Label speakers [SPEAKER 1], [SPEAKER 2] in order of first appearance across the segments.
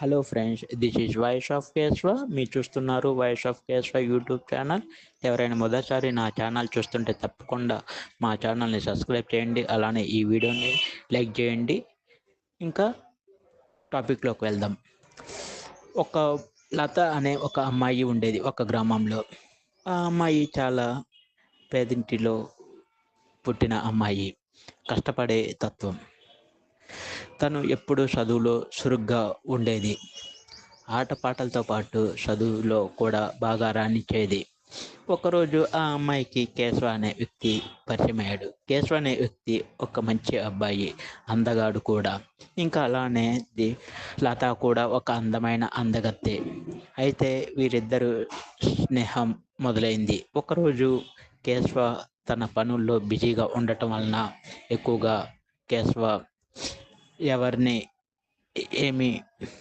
[SPEAKER 1] Hello friends this is voice of Keshava. మీరు చూస్తున్నారు voice of Keshava YouTube channel. ఎవరైనా మొదటిసారి నా ఛానల్ చూస్తుంటే తప్పకుండా మా ఛానల్ని సబ్స్క్రైబ్ చేయండి అలానే ఈ వీడియోని లైక్ చేయండి. ఇంకా టాపిక్లోకి వెళ్దాం. ఒక లత అనే ఒక అమ్మాయి ఉండేది ఒక గ్రామంలో. ఆ అమ్మాయి చాలా పేదింటిలో పుట్టిన అమ్మాయి. కష్టపడే తత్వం. తను ఎప్పుడు చదువులో చురుగ్గా ఉండేది. ఆటపాటలతో పాటు చదువులో కూడా బాగా రాణించేది. ఒకరోజు ఆ అమ్మాయికి కేశవ అనే వ్యక్తి పరిచయం అయ్యాడు కేశవ అనే వ్యక్తి ఒక మంచి అబ్బాయి అందగాడు కూడా. ఇంకా అలానే లత కూడా ఒక అందమైన అందగత్తె. అయితే వీరిద్దరు స్నేహం మొదలైంది. ఒకరోజు కేశవ తన పనుల్లో బిజీగా ఉండటం వలన ఎక్కువగా కేశవ ఎవరిని ఏమీ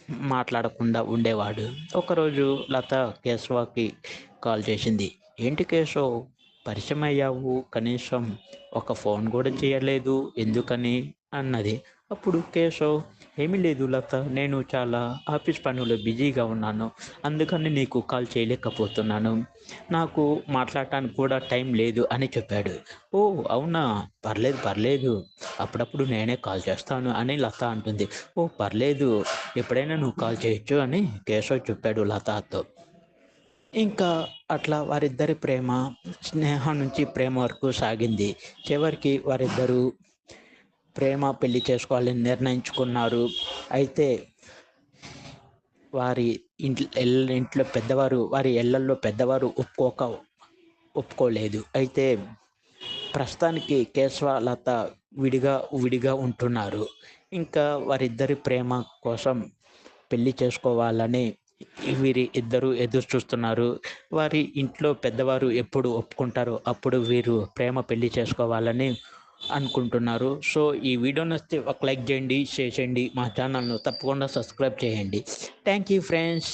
[SPEAKER 1] మాట్లాడకుండా ఉండేవాడు. ఒకరోజు లత కేశవాకి కాల్ చేసింది. ఏంటి కేశవ్ పరిచయం అయ్యావు? కనీసం ఒక ఫోన్ కూడా చేయలేదు. ఎందుకని? అన్నది. అప్పుడు కేశవ్ ఏమీ లేదు లత. నేను చాలా ఆఫీస్ పనులు బిజీగా ఉన్నాను. అందుకని నీకు కాల్ చేయలేకపోతున్నాను. నాకు మాట్లాడటానికి కూడా టైం లేదు అని చెప్పాడు. ఓ అవునా? పర్లేదు పర్లేదు. అప్పుడప్పుడు నేనే కాల్ చేస్తాను అని లత అంటుంది. ఓ పర్లేదు. ఎప్పుడైనా నువ్వు కాల్ చేయొచ్చు అని కేశవ్ చెప్పాడు లతతో. ఇంకా అట్లా వారిద్దరి ప్రేమ స్నేహం నుంచి ప్రేమ వరకు సాగింది. చివరికి వారిద్దరూ ప్రేమ పెళ్ళి చేసుకోవాలని నిర్ణయించుకున్నారు. అయితే వారి ఇంట్లో ఇంట్లో పెద్దవారు వారి ఇళ్ళల్లో పెద్దవారు ఒప్పుకోక ఒప్పుకోలేదు. అయితే ప్రస్తుతానికి కేశవ లత విడిగా విడిగా ఉంటున్నారు. ఇంకా వారిద్దరి ప్రేమ కోసం పెళ్ళి చేసుకోవాలని వీరి ఇద్దరు ఎదురు చూస్తున్నారు. వారి ఇంట్లో పెద్దవారు ఎప్పుడు ఒప్పుకుంటారో అప్పుడు వీరు ప్రేమ పెళ్ళి చేసుకోవాలని అనుకుంటున్నారు. సో ఈ వీడియో నచ్చితే ఒక లైక్ చేయండి షేర్ చేయండి. మా ఛానల్ను తప్పకుండా సబ్స్క్రైబ్ చేయండి. Thank you friends